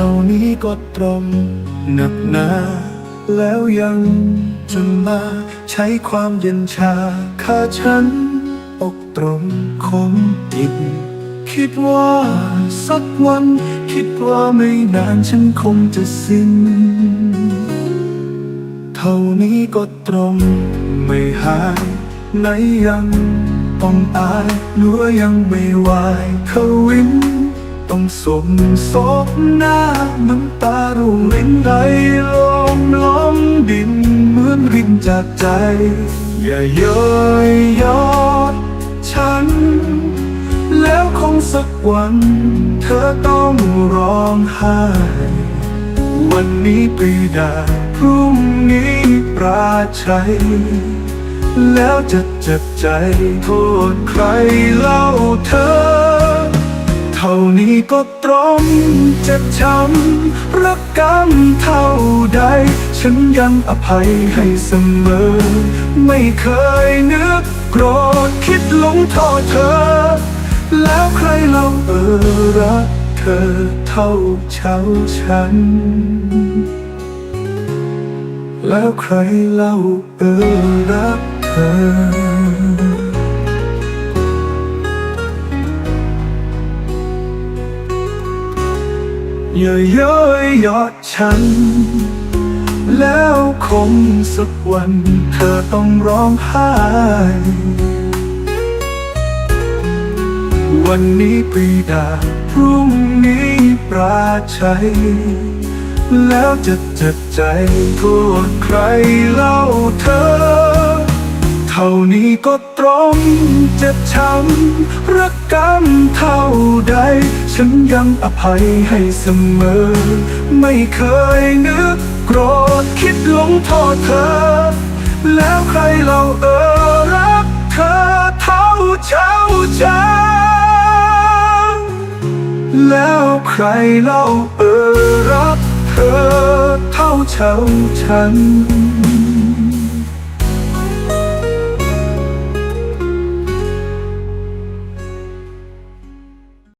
่านี้ก็ตรงหนักหนาแล้วยังจะมาใช้ความเย็นชาฆ่าฉัน อกตรงคงติดคิดว่าสักวัน คิดว่าไม่นานฉันคงจะสิ้น เท่านี้ก็ตรง ไม่หายไหนยังต้องอายหรือยังไม่ไหวเขาวิน ต้องสมศพหน้าน้ำตาร่วงรินไหลลมล้อมดินเหมือนรินจากใจ อย่าเย้ยยอดฉัน แล้วคงสักวัน เธอต้องร้องไห้วันนี้ปรีดา พรุ่งนี้ปราชัย แล้วจะเจ็บใจโทษใครเล่าเธอ เท่านี้ก็ตรงเจ็บช้ำรักกำเท่าใด ฉันยังอภัยให้เสมอ ไม่เคยนึกโกรธคิดหลงโทษเธอ แล้วใครเล่าเออรักเธอเท่าเช้าฉัน แล้วใครเล่าเออรักเธอ อย่าย้ยยอดฉัน แล้วคงสักวันเธอต้องร้องไห้ วันนี้ปีดา พรุ่งนี้ปราชัย แล้วจะเจ็บใจโทษใครเล่าเธอ เท่านี้ก็ตรงเจ็บช้ำรักกำเท่าใด ฉันยังอภัยให้เสมอ ไม่เคยนึกโกรธคิดหลงโทษเธอ แล้วใครเราเออรักเธอเท่าเช้าจังแล้วใครเล่าเออรักเธอเท่าเช้าฉัน